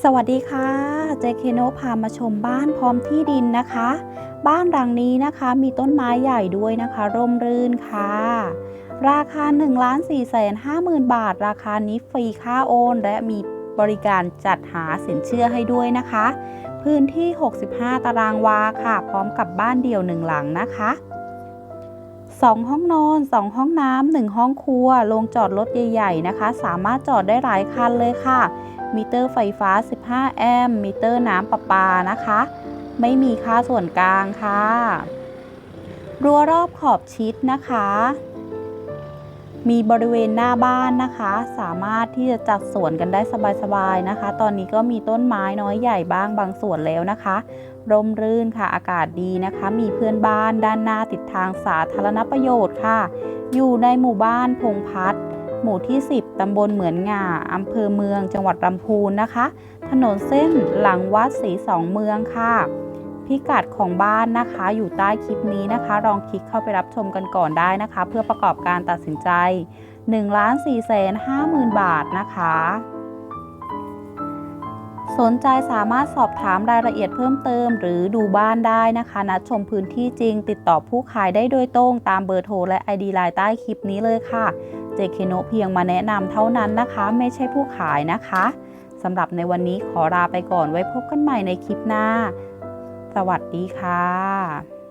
สวัสดีค่ะ เจเคโนพามาชมบ้านพร้อมที่ดินนะคะ บ้านหลังนี้นะคะมีต้นไม้ใหญ่ด้วยนะคะ ร่มรื่นค่ะ ราคา 1 4 5 0 0 0 0 บาท ราคานี้ฟรีค่าโอน และมีบริการจัดหาสินเชื่อให้ด้วยนะคะ พื้นที่ 65 ตารางวาค่ะ พร้อมกับบ้านเดี่ยวหนึ่งหลังนะคะ 2 ห้องนอน 2 ห้องน้ำ1ห้องครัวโรงจอดรถใหญ่ ๆ นะคะ สามารถจอดได้หลายคันเลยค่ะ มิเตอร์ไฟฟ้า 15 แอมป์มิเตอร์น้ำประปานะคะ ไม่มีค่าส่วนกลางค่ะ รั้วรอบขอบชิดนะคะ มีบริเวณหน้าบ้านนะคะ สามารถที่จะจัดสวนกันได้สบายๆนะคะ ตอนนี้ก็มีต้นไม้น้อยใหญ่บ้างบางส่วนแล้วนะคะ ร่มรื่นค่ะอากาศดีนะคะ มีเพื่อนบ้านด้านหน้าติดทางสาธารณประโยชน์ค่ะ อยู่ในหมู่บ้านพงพัฒน์ หมู่ที่ 10 ตำบลเหมือนง่าอำเภอเมือง จังหวัดลำพูนนะคะ ถนนเส้นหลังวัดศรีสองเมืองค่ะ พิกัดของบ้านนะคะ อยู่ใต้คลิปนี้นะคะ ลองคลิกเข้าไปรับชมกันก่อนได้นะคะ เพื่อประกอบการตัดสินใจ1 4 5 0 0 0 0 บาทนะคะ สนใจสามารถสอบถามรายละเอียดเพิ่มเติม หรือดูบ้านได้นะคะ นัดชมพื้นที่จริง ติดต่อผู้ขายได้โดยตรงตามเบอร์โทรและ ID ไลน์ใต้คลิปนี้เลยค่ะ เจเคโนเพียงมาแนะนำเท่านั้นนะคะ ไม่ใช่ผู้ขายนะคะสำหรับในวันนี้ขอลาไปก่อนไว้พบกันใหม่ในคลิปหน้า สวัสดีค่ะ